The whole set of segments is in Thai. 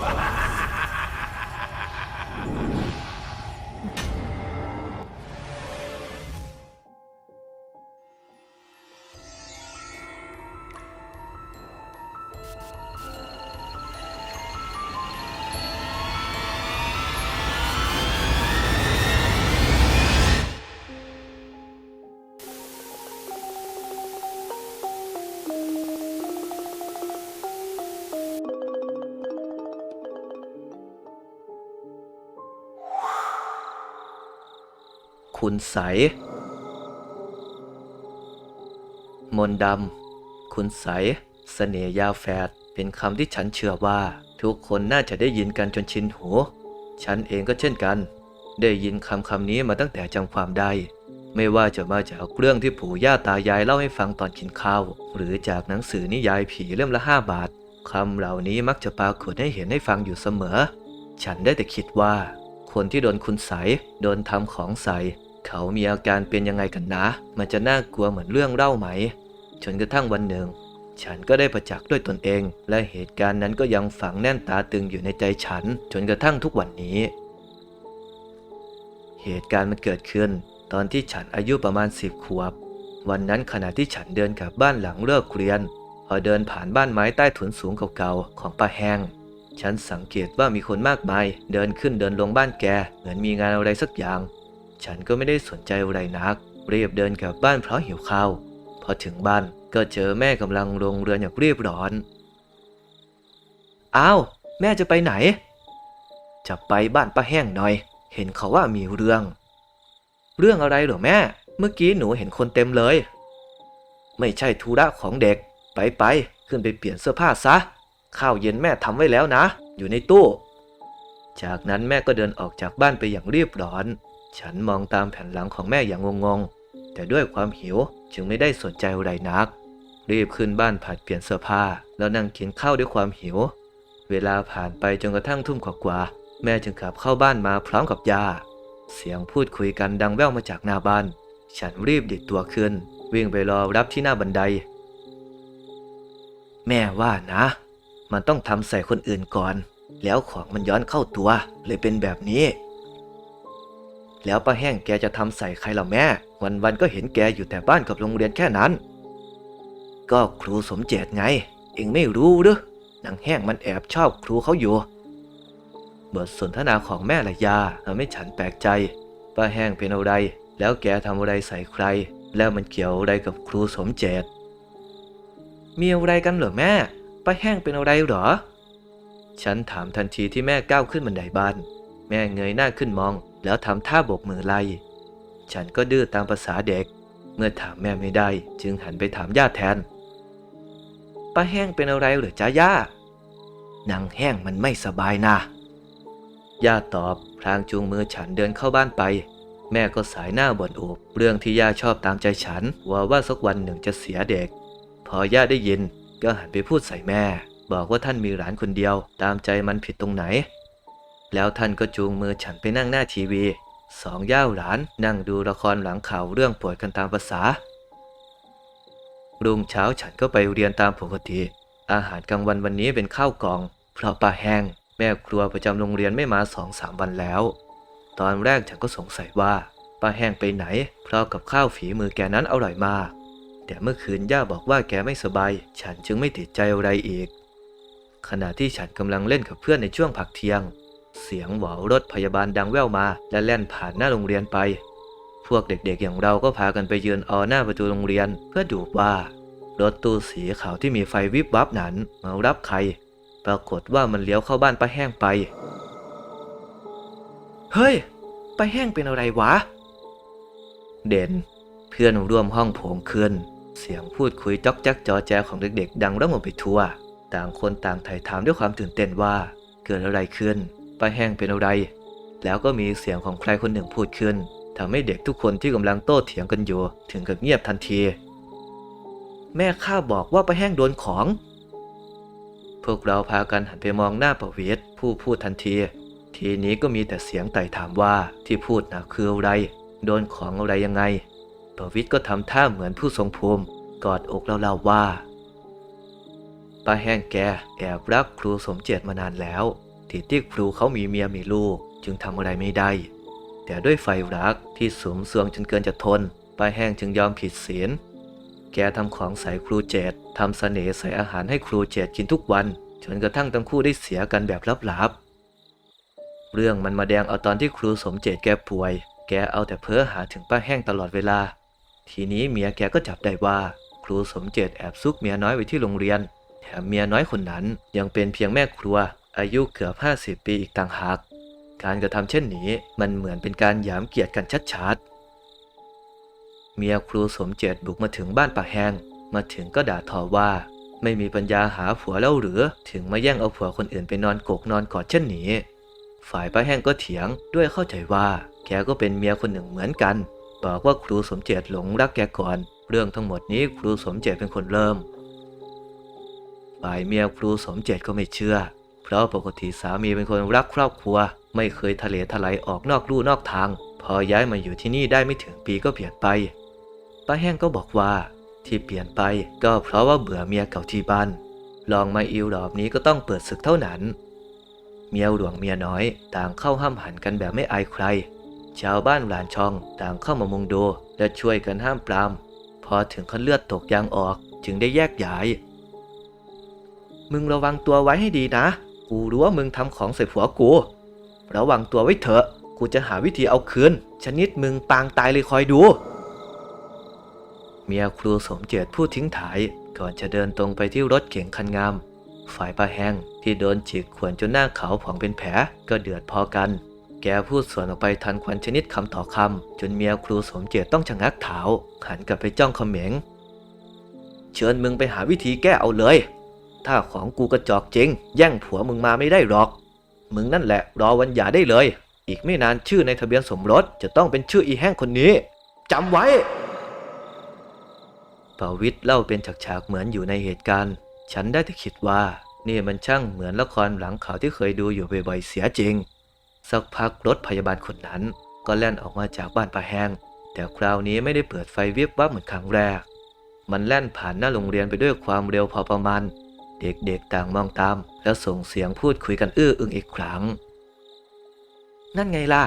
Ha ha ha! คุณใส มนดำ คุณใส เสน่ยาแฝด เป็นคำที่ฉันเชื่อว่า ทุกคนน่าจะได้ยินกันจนชินหู ฉันเองก็เช่นกัน ได้ยินคำคำนี้มาตั้งแต่จำความได้ ไม่ว่าจะมาจากเรื่องที่ปู่ย่าตายายเล่าให้ฟังตอนกินข้าว หรือจากหนังสือนิยายผีเล่มละห้าบาทคำเหล่านี้มักจะปรากฏให้เห็นให้ฟังอยู่เสมอ ฉันได้แต่คิดว่า คนที่โดนคุณใส โดนทำของใส เขามีอาการเป็นยังไงกันนะ มันจะน่ากลัวเหมือนเรื่องเล่าไหม จนกระทั่งวันหนึ่ง ฉันก็ได้ประจักษ์ด้วยตนเอง และเหตุการณ์นั้นก็ยังฝังแน่นตาตึงอยู่ในใจฉัน จนกระทั่งทุกวันนี้ เหตุการณ์มันเกิดขึ้น ตอนที่ฉันอายุประมาณสิบขวบ วันนั้นขณะที่ฉันเดินกลับบ้านหลังเลิกเรียน พอเดินผ่านบ้านไม้ใต้ถุนสูงเก่าๆของป้าแหงฉันสังเกตว่ามีคนมากมาย เดินขึ้นเดินลงบ้านแก เหมือนมีงานอะไรสักอย่าง ฉันก็ไม่ได้สนใจอะไรนัก เรียบเดินกลับบ้านเพราะหิวข้าว พอถึงบ้านก็เจอแม่กำลังลงเรือนอย่างรีบร้อน อ้าว แม่จะไปไหน จะไปบ้านป้าแห้งหน่อย เห็นเขาว่ามีเรื่อง เรื่องอะไรหรอแม่ เมื่อกี้หนูเห็นคนเต็มเลย ไม่ใช่ธุระของเด็ก ไปไปขึ้นไปเปลี่ยนเสื้อผ้าซะ ข้าวเย็นแม่ทำไว้แล้วนะ อยู่ในตู้ จากนั้นแม่ก็เดินออกจากบ้านไปอย่างรีบร้อน ฉันมองตามแผ่นหลังของแม่อย่างงงๆ แต่ด้วยความหิวจึงไม่ได้สนใจอะไรนัก รีบขึ้นบ้านผัดเปลี่ยนเสื้อผ้า แล้วนั่งกินข้าวด้วยความหิว เวลาผ่านไปจนกระทั่งทุ่มกว่าๆแม่จึงกลับเข้าบ้านมาพร้อมกับยา เสียงพูดคุยกันดังแว่วมาจากหน้าบ้าน ฉันรีบดิดตัวขึ้น วิ่งไปรอรับที่หน้าบันได แม่ว่านะ มันต้องทำใส่คนอื่นก่อน แล้วของมันย้อนเข้าตัวเลยเป็นแบบนี้ แล้วป้าแห้งแกจะทำใส่ใครล่ะแม่ วันๆก็เห็นแกอยู่แต่บ้านกับโรงเรียนแค่นั้น ก็ครูสมเจตไง เองไม่รู้หรือนางแห้งมันแอบชอบครูเขาอยู่ บทสนทนาของแม่ละยาทำให้ฉันแปลกใจ ป้าแห้งเป็นอะไร แล้วแกทำอะไรใส่ใคร แล้วมันเกี่ยวอะไรกับครูสมเจต มีอะไรกันเหรอแม่ ป้าแห้งเป็นอะไรเหรอ ฉันถามทันทีที่แม่ก้าวขึ้นบันไดบ้าน แม่เงยหน้าขึ้นมอง แล้วทำท่าบกมือไล่ ฉันก็ดื้อตามภาษาเด็ก เมื่อถามแม่ไม่ได้ จึงหันไปถามย่าแทน ป้าแห้งเป็นอะไรหรือจ้าย่านางแห้งมันไม่สบายนะ ย่าตอบพลางจูงมือฉันเดินเข้าบ้านไป แม่ก็สายหน้าบ่นอบเรื่องที่ย่าชอบตามใจฉันว่าว่าสักวันหนึ่งจะเสียเด็ก พอย่าได้ยินก็หันไปพูดใส่แม่ บอกว่าท่านมีหลานคนเดียว ตามใจมันผิดตรงไหน แล้วท่านก็จูงมือฉันไปนั่งหน้าทีวี สองย่าหลานนั่งดูละครหลังข่าวเรื่องปวดกันตามภาษา รุ่งเช้าฉันก็ไปเรียนตามปกติ อาหารกลางวันวันนี้เป็นข้าวกล่อง เพราะป้าแห้ง แม่ครัวประจำโรงเรียนไม่มาสองสามวันแล้ว ตอนแรกฉันก็สงสัยว่าป้าแห้งไปไหน เพราะกับข้าวฝีมือแกนั้นอร่อยมาก แต่เมื่อคืนย่าบอกว่าแกไม่สบาย ฉันจึงไม่ติดใจอะไรอีก ขณะที่ฉันกำลังเล่นกับเพื่อนในช่วงพักเที่ยง เสียงหวอรถพยาบาลดังแว่วมา และแล่นผ่านหน้าโรงเรียนไป พวกเด็กๆอย่างเราก็พากันไปยืนออหน้าประตูโรงเรียนเพื่อดูว่า รถตู้สีขาวที่มีไฟวิบวับนั้นมารับใคร ปรากฏว่ามันเลี้ยวเข้าบ้านป้าแห้งไป เฮ้ยป้าแห้งเป็นอะไรวะ เด่น เพื่อนร่วมห้องผงขึ้นเสียงพูดคุยจอกจ๊กจอแจของเด็กๆ ดังระงมไปทั่ว ต่างคนต่างถ่ายถามด้วยความตื่นเต้นว่าเกิดอะไรขึ้น ป้าแห้งเป็นอะไร แล้วก็มีเสียงของใครคนหนึ่งพูดขึ้นทำให้เด็กทุกคนที่กำลังโต้เถียงกันอยู่ ถึงกับเงียบทันที แม่ข้าบอกว่าป้าแห้งโดนของ พวกเราพากันหันไปมองหน้าประเวศผู้พูดทันที ทีนี้ก็มีแต่เสียงไต่ถามว่าที่พูดนะคืออะไร โดนของอะไรยังไงประวิทย์ก็ทำท่าเหมือนผู้ทรงภูมิกอดอกเล่าๆว่าป้าแห้งแกแอบรักครูสมเจตมานานแล้ว ที่ติ๊กครูเขามีเมียมีลูกจึงทำอะไรไม่ได้ แต่ด้วยไฟรักที่สมสวงจนเกินจะทนป้าแห้งจึงยอมผิดศีล แกทำของใส่ครูเจดทำเสน่ห์ใส่อาหารให้ครูเจดกินทุกวัน จนกระทั่งทั้งคู่ได้เสียกันแบบลับๆ เรื่องมันมาแดงเอาตอนที่ครูสมเจตแกป่วย แกเอาแต่เพ้อหาถึงป้าแห้งตลอดเวลา ทีนี้เมียแกก็จับได้ว่า ครูสมเจตแอบซุกเมียน้อยไว้ที่โรงเรียน แถมเมียน้อยคนนั้นยังเป็นเพียงแม่ครัว อายุเกือบ 50 ปีอีกต่างหาก การกระทำเช่นนี้มันเหมือนเป็นการหยามเกียรติกันชัดๆ เมียครูสมเจตบุกมาถึงบ้านป้าแห้งมาถึงก็ด่าทอว่า ไม่มีปัญญาหาผัวแล้วหรือ ถึงมาแย่งเอาผัวคนอื่นไปนอนกกนอนกอดเช่นนี้ ฝ่ายป้าแห้งก็เถียงด้วยเข้าใจว่า แกก็เป็นเมียคนหนึ่งเหมือนกัน บอกว่าครูสมเจตหลงรักแกก่อน เรื่องทั้งหมดนี้ครูสมเจตเป็นคนเริ่ม ฝ่ายเมียครูสมเจตก็ไม่เชื่อ เพราะปกติสามีเป็นคนรักครอบครัว ไม่เคยทะเลทลายออกนอกลู่นอกทาง พอย้ายมาอยู่ที่นี่ได้ไม่ถึงปีก็เปลี่ยนไปป้าแห้งก็บอกว่า ที่เปลี่ยนไปก็เพราะว่าเบื่อเมียเก่าที่บ้านลองมาอิวรอบนี้ก็ต้องเปิดศึกเท่านั้น เมียหลวงเมียน้อยต่างเข้าห้ามหันกันแบบไม่อายใคร ชาวบ้านหลานช่องต่างเข้ามามุงดูและช่วยกันห้ามปราม พอถึงขั้นเลือดตกยางออกจึงได้แยกย้าย มึงระวังตัวไว้ให้ดีนะ กูรู้ว่ามึงทำของใส่ผัวกู ระวังตัวไว้เถอะ กูจะหาวิธีเอาคืน ชนิดมึงปางตายเลยคอยดู เมียครูสมเจตพูดทิ้งถ่าย ก่อนจะเดินตรงไปที่รถเก๋งคันงาม ฝ่ายป้าแห้งที่โดนจิกขวนจนหน้าขาวผ่องเป็นแผลก็เดือดพอกัน แกพูดสวนออกไปทันควันชนิดคำต่อคำจนเมียครูสมเจตต้องชะงักเท้าหันกลับไปจ้องเขม็งเชิญมึงไปหาวิธีแก้เอาเลย ถ้าของกูกระจอกจริง แย่งผัวมึงมาไม่ได้หรอก มึงนั่นแหละ รอวันหย่าได้เลย อีกไม่นานชื่อในทะเบียนสมรสจะต้องเป็นชื่ออีแห้งคนนี้จำไว้ปาวิทเล่าเป็นฉากๆเหมือนอยู่ในเหตุการณ์ ฉันได้แต่คิดว่า นี่มันช่างเหมือนละครหลังข่าวที่เคยดูอยู่บ่อยๆเสียจริง สักพักรถพยาบาลคนนั้น ก็แล่นออกมาจากบ้านป้าแห้งแต่คราวนี้ไม่ได้เปิดไฟวิบวับเหมือนครั้งแรก มันแล่นผ่านหน้าโรงเรียนไปด้วยความเร็วพอประมาณ เด็กๆต่างมองตาม แล้วส่งเสียงพูดคุยกันอื้ออึงอีกครั้ง นั่นไงล่ะ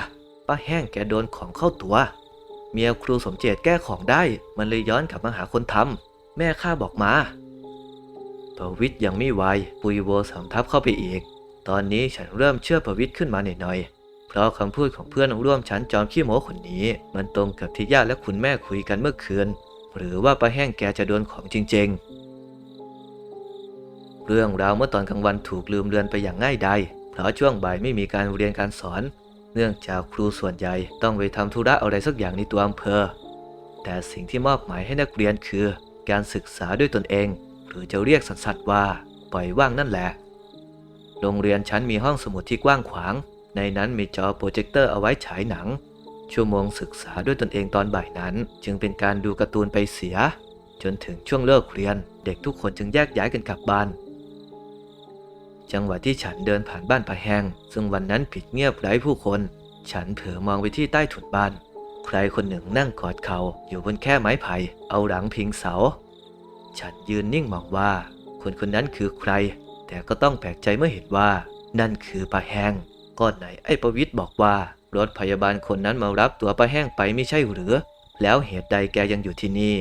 ป้าแห้งแกโดนของเข้าตัว เมียครูสมเจตแก้ของได้ มันเลยย้อนกลับมาหาคนทำแม่ข้าบอกมาประวิทย์ยังไม่ไวปุยโวสำทับเข้าไปอีก ตอนนี้ฉันเริ่มเชื่อประวิทย์ขึ้นมาหน่อยๆ เพราะคำพูดของเพื่อนร่วมชั้นจอมขี้โม้คนนี้ มันตรงกับที่ญาติและคุณแม่คุยกันเมื่อคืน หรือว่าป้าแห้งแกจะโดนของจริงๆ เรื่องราวเมื่อตอนกลางวันถูกลืมเลือนไปอย่างง่ายดายเพราะช่วงบ่ายไม่มีการเรียนการสอน เนื่องจากครูส่วนใหญ่ต้องไปทำธุระอะไรสักอย่างในตัวอำเภอ แต่สิ่งที่มอบหมายให้นักเรียนคือ การศึกษาด้วยตนเอง หรือจะเรียกสัตว์ๆว่า ปล่อยว่างนั่นแหละ โรงเรียนชั้นมีห้องสมุดที่กว้างขวาง ในนั้นมีจอโปรเจคเตอร์เอาไว้ฉายหนัง ชั่วโมงศึกษาด้วยตนเองตอนบ่ายนั้น จึงเป็นการดูการ์ตูนไปเสีย จนถึงช่วงเลิกเรียน เด็กทุกคนจึงแยกย้ายกันกลับบ้าน จังหวะที่ฉันเดินผ่านบ้านป้าแหงซึ่งวันนั้นปิดเงียบไร้ผู้คน ฉันเผลอมองไปที่ใต้ถุนบ้าน ใครคนหนึ่งนั่งกอดเขาอยู่บนแค่ไม้ไผ่เอาหลังพิงเสา ฉันยืนนิ่งมองว่า คนคนนั้นคือใคร แต่ก็ต้องแปลกใจเมื่อเห็นว่า นั่นคือป้าแห้งก้อนไหนไอ้ประวิทย์บอกว่ารถพยาบาลคนนั้นมารับตัวป้าแห้งไปไม่ใช่หรือ แล้วเหตุใดแกยังอยู่ที่นี่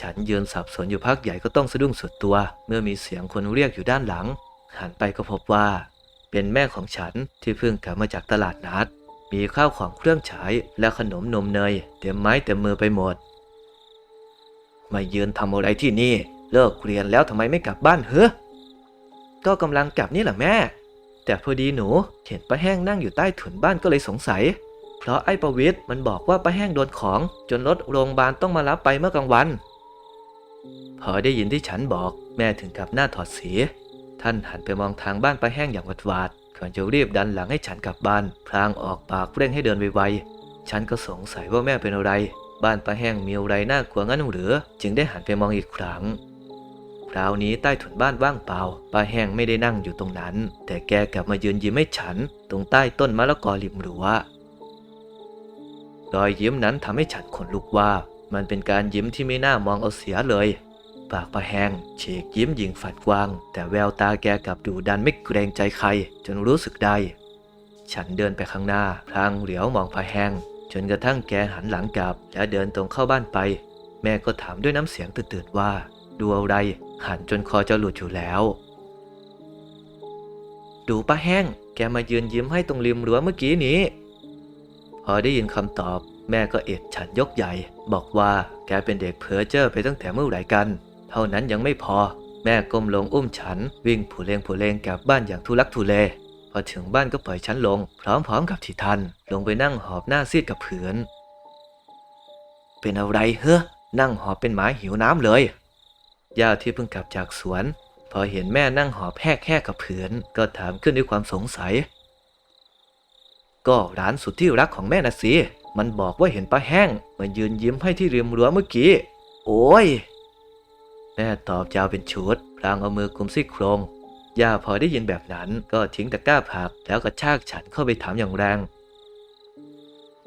ฉันยืนสับสนอยู่พักใหญ่ก็ต้องสะดุ้งสุดตัว เมื่อมีเสียงคนเรียกอยู่ด้านหลัง หันไปก็พบว่า เป็นแม่ของฉันที่เพิ่งกลับมาจากตลาดนัด มีข้าวของเครื่องใช้และขนมนมเนยเต็มไม้เต็มมือไปหมด มายืนทำอะไรที่นี่ เลิกเรียนแล้วทำไมไม่กลับบ้านเฮ้อก็กำลังกลับนี่แหละแม่ แต่พอดีหนูเห็นป้าแห้งนั่งอยู่ใต้ถุนบ้านก็เลยสงสัย เพราะไอ้ประวิทย์มันบอกว่าป้าแห้งโดนของ จนรถโรงพยาบาลต้องมารับไปเมื่อกลางวัน พอได้ยินที่ฉันบอกแม่ถึงกับหน้าถอดสีท่านหันไปมองทางบ้านป้าแห้งอย่างหวาดหวาดก่อนจะรีบดันหลังให้ฉันกลับบ้าน พลางออกปากเร่งให้เดินไวๆ ฉันก็สงสัยว่าแม่เป็นอะไร บ้านป้าแห้งมีอะไรน่ากลัวงั้นหรือ จึงได้หันไปมองอีกครั้ง คราวนี้ใต้ถุนบ้านว่างเปล่า ป้าแห้งไม่ได้นั่งอยู่ตรงนั้น แต่แกกลับมายืนยิ้มให้ฉัน ตรงใต้ต้นมะละกอริมรั้วรอยยิ้มนั้นทำให้ฉันขนลุกว่า มันเป็นการยิ้มที่ไม่น่ามองเอาเสียเลย ปากประแหงเฉกยิ้มหยิงฝันกวาง แต่แววตาแกกลับดุดันไม่เกรงใจใคร จนรู้สึกได้ ฉันเดินไปข้างหน้า พลางเหลียวมองพะแหงจนกระทั่งแกหันหลังกลับ แล้วเดินตรงเข้าบ้านไป แม่ก็ถามด้วยน้ำเสียงตื่นๆว่า ดูอะไร หันจนคอจะหลุดอยู่แล้ว ดูป้าแห้ง แกมายืนยิ้มให้ตรงริมรั้วเมื่อกี้นี้ พอได้ยินคำตอบ แม่ก็เอ็ดฉันยกใหญ่ บอกว่าแกเป็นเด็กเพ้อเจ้อไปตั้งแต่เมื่อไหร่กัน เท่านั้นยังไม่พอ แม่ก้มลงอุ้มฉัน วิ่งผู้เลงผู้เลงกลับบ้านอย่างทุลักทุเล พอถึงบ้านก็ปล่อยฉันลง พร้อมๆกับทีทัน ลงไปนั่งหอบหน้าซีดกับผืน เป็นอะไรเฮ้อนั่งหอบเป็นหมาหิวน้ำเลย ย่าที่เพิ่งกลับจากสวน พอเห็นแม่นั่งหอบแหกแหกกับผืน ก็ถามขึ้นด้วยความสงสัย ก็ร้านสุดที่รักของแม่นะสิ มันบอกว่าเห็นป้าแห้งมายืนยิ้มให้ที่ริมรั้วเมื่อกี้ โอ้ย แม่ตอบยาวเป็นชุดพลางเอามือกุมซี่โครง ย่าพอได้ยินแบบนั้นก็ทิ้งตะกร้าผักแล้วก็ชากฉันเข้าไปถามอย่างแรง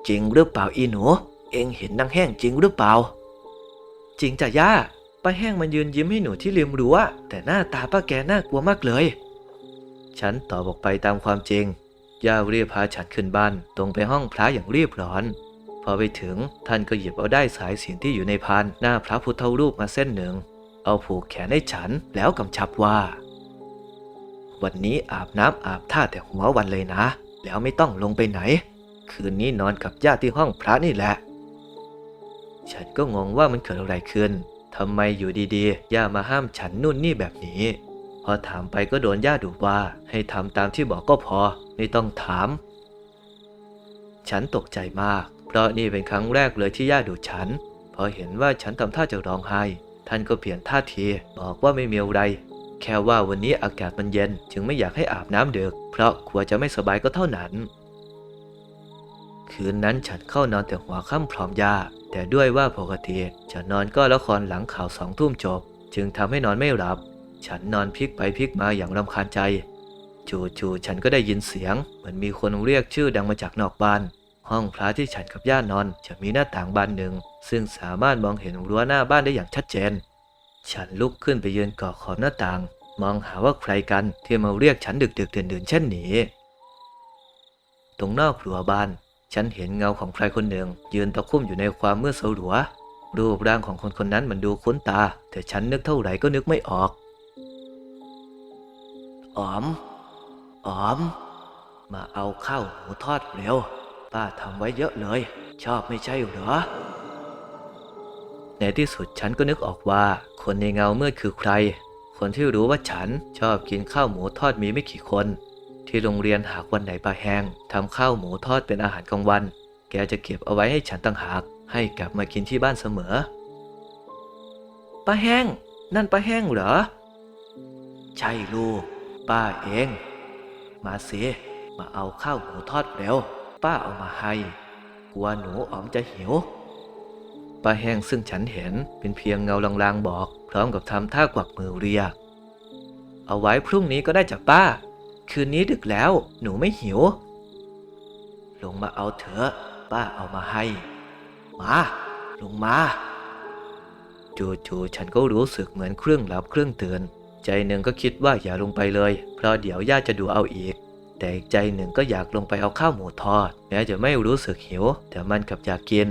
จริงหรือเปล่าอีหนู เองเห็นนางแห้งจริงหรือเปล่า จริงจ้ะย่า ป้าแห้งมันยืนยิ้มให้หนูที่ริมรั้วแต่หน้าตาป้าแกน่ากลัวมากเลย ฉันตอบออกไปตามความจริง ย่ารีบพาฉันขึ้นบ้าน ตรงไปห้องพระอย่างรีบร้อน พอไปถึงท่านก็หยิบเอาได้สายสินที่อยู่ในพานหน้าพระพุทธรูปมาเส้นหนึ่ง เอาผูกแขนให้ฉันแล้วกำชับว่า วันนี้อาบน้ำอาบท่าแต่หัววันเลยนะ แล้วไม่ต้องลงไปไหน คืนนี้นอนกับญาติที่ห้องพระนี่แหละ ฉันก็งงว่ามันเกิดอะไรขึ้นทำไมอยู่ดีๆ ย่ามาห้ามฉันนู่นนี่แบบนี้ พอถามไปก็โดนย่าดุว่า ให้ทำตามที่บอกก็พอ ไม่ต้องถาม ฉันตกใจมาก เพราะนี่เป็นครั้งแรกเลยที่ย่าดุฉัน พอเห็นว่าฉันทำท่าจะร้องไห้ ท่านก็เปลี่ยนท่าทีบอกว่าไม่มีอะไร แค่ว่าวันนี้อากาศมันเย็น จึงไม่อยากให้อาบน้ำเดึกเพราะกลัวจะไม่สบายก็เท่านั้น คืนนั้นฉันเข้านอนแต่หัวค่ำพร้อมยาแต่ด้วยว่าปกติจะนอนก็ละครหลังข่าวสองทุ่มจบ จึงทำให้นอนไม่หลับ ฉันนอนพลิกไปพลิกมาอย่างรำคาญใจ จู่ๆฉันก็ได้ยินเสียง เหมือนมีคนเรียกชื่อดังมาจากนอกบ้าน ห้องพระที่ฉันกับย่านอน จะมีหน้าต่างบานหนึ่ง ซึ่งสามารถมองเห็นรั้วหน้าบ้านได้อย่างชัดเจน ฉันลุกขึ้นไปยืนเกาะขอบหน้าต่าง มองหาว่าใครกันที่มาเรียกฉันดึกๆดื่นๆเช่นนี้ ตรงนอกรั้วบ้าน ฉันเห็นเงาของใครคนหนึ่ง ยืนตะคุ่มอยู่ในความมืดสลัวรูปร่างของคนคนนั้นมันดูคุ้นตา แต่ฉันนึกเท่าไหร่ก็นึกไม่ออก อ๋อม ออม มาเอาข้าวหมูทอดเร็ว ป้าทำไว้เยอะเลย ชอบไม่ใช่เหรอ ในที่สุดฉันก็นึกออกว่า คนในเงาเมืดคือใคร คนที่รู้ว่าฉันชอบกินข้าวหมูทอดมีไม่กี่คน ที่โรงเรียนหากวันไหนปลาแห้งทำข้าวหมูทอดเป็นอาหารกลางวัน แกจะเก็บเอาไว้ให้ฉันต่างหาก ให้กลับมากินที่บ้านเสมอป้าแห้ง นั่นป้าแห้งเหรอ ใช่ลูก ป้าเอง มาสิมาเอาข้าวหมูทอดเร็ว ป้าเอามาให้ กลัวหนูอ๋อมจะหิว ป้าแห้งซึ่งฉันเห็นเป็นเพียงเงาลางๆบอก พร้อมกับทำท่ากวักมือเรียก เอาไว้พรุ่งนี้ก็ได้จากป้า คืนนี้ดึกแล้วหนูไม่หิว ลงมาเอาเถอะ ป้าเอามาให้ มาลงมา จู่ๆฉันก็รู้สึกเหมือนเครื่องรับเครื่องเตือน ใจหนึ่งก็คิดว่าอย่าลงไปเลย เพราะเดี๋ยวย่าจะดูเอาอีก แต่อีกใจหนึ่งก็อยากลงไปเอาข้าวหมูทอด แม้จะไม่รู้สึกหิว แต่มันกับอยากกิน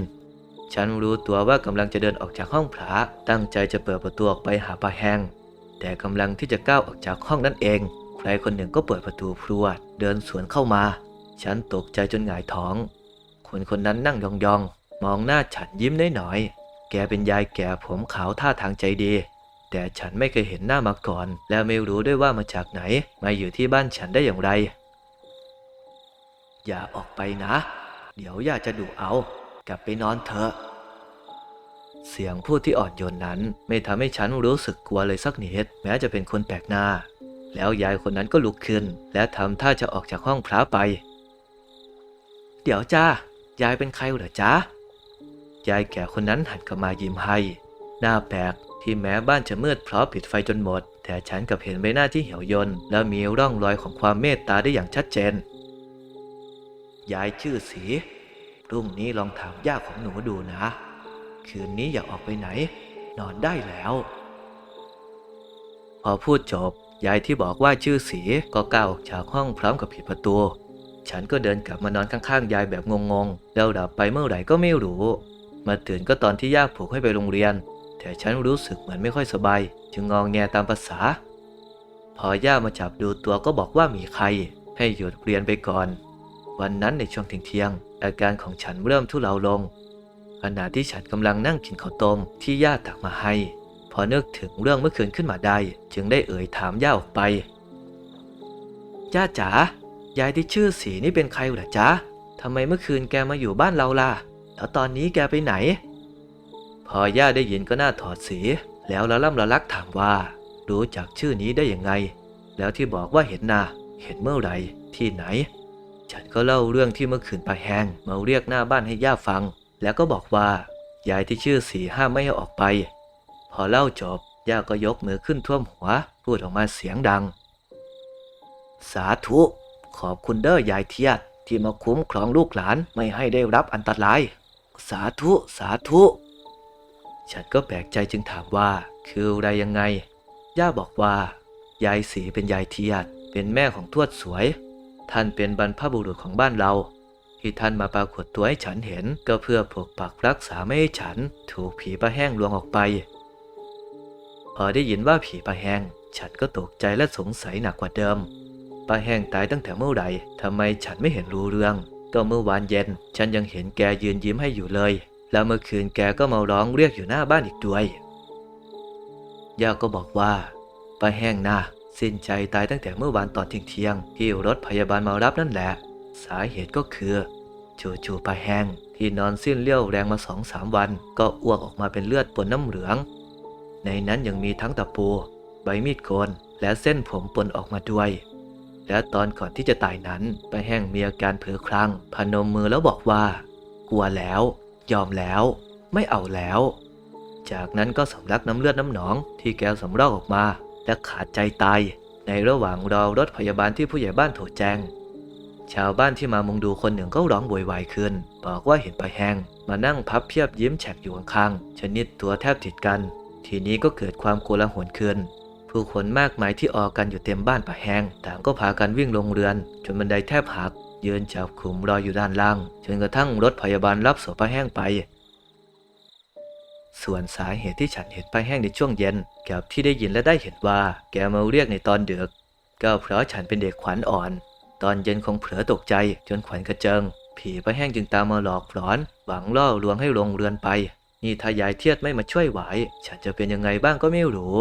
ฉันรู้ตัวว่ากำลังจะเดินออกจากห้องพระ ตั้งใจจะเปิดประตูออกไปหาป้าแห้ง แต่กำลังที่จะก้าวออกจากห้องนั่นเอง ใครคนหนึ่งก็เปิดประตูพรวด เดินสวนเข้ามา ฉันตกใจจนหงายท้อง คนคนนั้นนั่งยองๆ มองหน้าฉันยิ้มน้อยๆแกเป็นยายแก่ผมขาวท่าทางใจดี แต่ฉันไม่เคยเห็นหน้ามาก่อน และไม่รู้ด้วยว่ามาจากไหน มาอยู่ที่บ้านฉันได้อย่างไร อย่าออกไปนะ เดี๋ยวย่าจะดุเอา กลับไปนอนเถอะ เสียงพูดที่อ่อนโยนนั้น ไม่ทำให้ฉันรู้สึกกลัวเลยสักนิดแม้จะเป็นคนแปลกหน้า แล้วยายคนนั้นก็ลุกขึ้น และทำท่าจะออกจากห้องพระไป เดี๋ยวจ้ายายเป็นใครเหรอจ๊ะยายแก่คนนั้นหันกลับมายิ้มให้ หน้าแปลกที่แม้บ้านจะมืดเพราะปิดไฟจนหมด แต่ฉันกลับเห็นใบหน้าที่เหี่ยวยนและมีร่องรอยของความเมตตาได้อย่างชัดเจน ยายชื่อสีพรุ่งนี้ลองถามย่าของหนูดูนะ คืนนี้อย่าออกไปไหน นอนได้แล้ว พอพูดจบ ยายที่บอกว่าชื่อสีก็ก้าวออกจากห้องพร้อมกับปิดประตู ฉันก็เดินกลับมานอนข้างๆ ยายแบบงงๆ แล้วดับไปเมื่อไหร่ก็ไม่รู้ มาตื่นก็ตอนที่ย่าปลุกให้ไปโรงเรียน แต่ฉันรู้สึกเหมือนไม่ค่อยสบาย จึงงองแงตามภาษา พอย่ามาจับดูตัวก็บอกว่ามีใคร ให้หยุดเรียนไปก่อน วันนั้นในช่วงเที่ยงอาการของฉันเริ่มทุเลาลง ขณะที่ฉันกำลังนั่งกินข้าวต้มที่ย่าตักมาให้ พอนึกถึงเรื่องเมื่อคืนขึ้นมาได้ จึงได้เอ่ยถามย่าออกไป ย่าจ๋ายายที่ชื่อสีนี่เป็นใครเหรอจ๊ะทำไมเมื่อคืนแกมาอยู่บ้านเราล่ะ แล้วตอนนี้แกไปไหน พอย่าได้ยินก็น่าถอดสีแล้วละล่ำละลักถามว่า รู้จักชื่อนี้ได้ยังไง แล้วที่บอกว่าเห็นนาเห็นเมื่อไหร่ที่ไหน ฉันก็เล่าเรื่องที่เมื่อคืนปาแหงมาเรียกหน้าบ้านให้ย่าฟัง แล้วก็บอกว่ายายที่ชื่อสีห้ามไม่ให้ออกไป พอเล่าจบย่าก็ยกมือขึ้นท่วมหัว พูดออกมาเสียงดัง สาธุ ขอบคุณเด้อยายเทียดที่มาคุ้มครองลูกหลานไม่ให้ได้รับอันตราย สาธุสาธุ ฉันก็แปลกใจจึงถามว่า คืออะไรยังไง ย่าบอกว่า ยายสีเป็นยายเทียด เป็นแม่ของทวดสวย ท่านเป็นบรรพบุรุษของบ้านเรา ที่ท่านมาปรากฏตัวให้ฉันเห็น ก็เพื่อปกปักรักษาไม่ให้ฉัน ถูกผีปลาแห้งลวงออกไป พอได้ยินว่าผีปลาแห้ง ฉันก็ตกใจและสงสัยหนักกว่าเดิมปลาแห้งตายตั้งแต่เมื่อไหร่ทำไมฉันไม่เห็นรู้เรื่อง ก็เมื่อวานเย็น ฉันยังเห็นแกยืนยิ้มให้อยู่เลย แล้วเมื่อคืนแกก็มาร้องเรียกอยู่หน้าบ้านอีกด้วย ย่าก็บอกว่าปลาแห้งนะสิ้นใจตายตั้งแต่เมื่อวานตอนเที่ยงที่รถพยาบาลมารับนั่นแหละ สาเหตุก็คือจู่ๆปลาแห้งที่นอนสิ้นเลี้ยวแรงมาสองสามวัน ก็อ้วกออกมาเป็นเลือดปนน้ำเหลือง ในนั้นยังมีทั้งตะปู ใบมีดโกนและเส้นผมปนออกมาด้วย และตอนก่อนที่จะตายนั้นปลาแห้งมีอาการเผลอคลั่งพนมมือแล้วบอกว่า กลัวแล้ว ยอมแล้ว ไม่เอาแล้ว จากนั้นก็สำลักน้ำเลือดน้ำหนองที่แกสำรอกออกมาและขาดใจตาย ในระหว่างรอรถพยาบาลที่ผู้ใหญ่บ้านโทรแจ้งชาวบ้านที่มามุงดูคนหนึ่งก็ร้องโวยวายขึ้น บอกว่าเห็นปลาแห้งมานั่งพับเพียบยิ้มแฉกอยู่ข้างๆชนิดตัวแทบติดกัน ทีนี้ก็เกิดความโกลาหลขึ้น ผู้คนมากมายที่ออกกันอยู่เต็มบ้านปลาแห้งต่างก็พากันวิ่งลงเรือน จนบันไดแทบหัก ยืนจับขุมรออยู่ด้านล่าง จนกระทั่งรถพยาบาลรับศพปลาแห้งไป ส่วนสาเหตุที่ฉันเห็นปลาแห้งในช่วงเย็น กับที่ได้ยินและได้เห็นว่า แกมาเรียกในตอนเดึกก็เพราะฉันเป็นเด็กขวัญอ่อน ตอนเย็นคงเผลอตกใจจนขวัญกระเจิง ผีปลาแห้งจึงตามมาหลอกหลอน หวังล่อลวงให้ลงเรือนไป นี่ถ้ายายเทียดไม่มาช่วยไหว ฉันจะเป็นยังไงบ้างก็ไม่รู้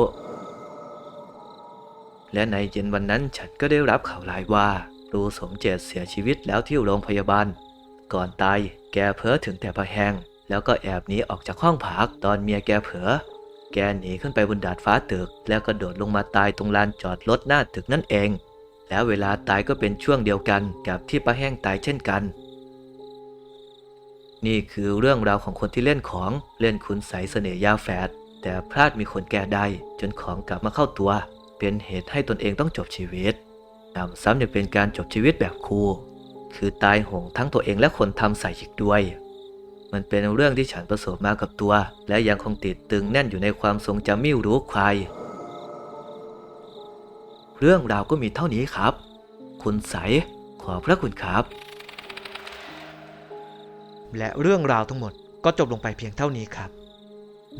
และในเย็นวันนั้นฉันก็ได้รับข่าวร้ายว่า ครูสมเจตเสียชีวิตแล้วที่โรงพยาบาล ก่อนตายแกเพ้อถึงแต่ปลาแหงแล้วก็แอบหนีออกจากห้องพักตอนเมียแกเผลอแกหนีขึ้นไปบนดาดฟ้าตึก แล้วก็โดดลงมาตายตรงลานจอดรถหน้าตึกนั่นเอง แล้วเวลาตายก็เป็นช่วงเดียวกันกับที่ป้าแห้งตายเช่นกัน นี่คือเรื่องราวของคนที่เล่นของเล่นคุณใสเสน่ห์ยาแฝดแต่พลาดมีคนแก้ได้จนของกลับมาเข้าตัว เป็นเหตุให้ตนเองต้องจบชีวิต นำซ้ำยังเป็นการจบชีวิตแบบคู่ คือตายโหงทั้งตัวเองและคนทำใส่อีกด้วย มันเป็นเรื่องที่ฉันประสบมากับตัว และยังคงติดตึงแน่นอยู่ในความทรงจำไม่รู้ใคร เรื่องราวก็มีเท่านี้ครับ คุณใสยขอพระคุณครับ และเรื่องราวทั้งหมดก็จบลงไปเพียงเท่านี้ครับ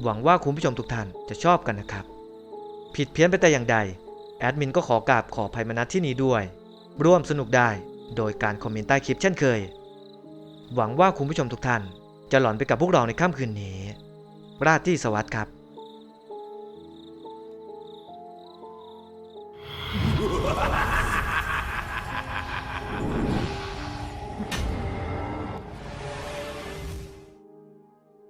หวังว่าคุณผู้ชมทุกท่านจะชอบกันนะครับ ผิดเพี้ยนไปแต่อย่างใด แอดมินก็ขอกราบขออภัยมาณที่นี้ด้วย ร่วมสนุกได้โดยการคอมเมนต์ใต้คลิปเช่นเคย หวังว่าคุณผู้ชมทุกท่าน จะหลอนไปกับพวกเราในค่ำคืนนี้ ราตรีสวัสดิ์ครับ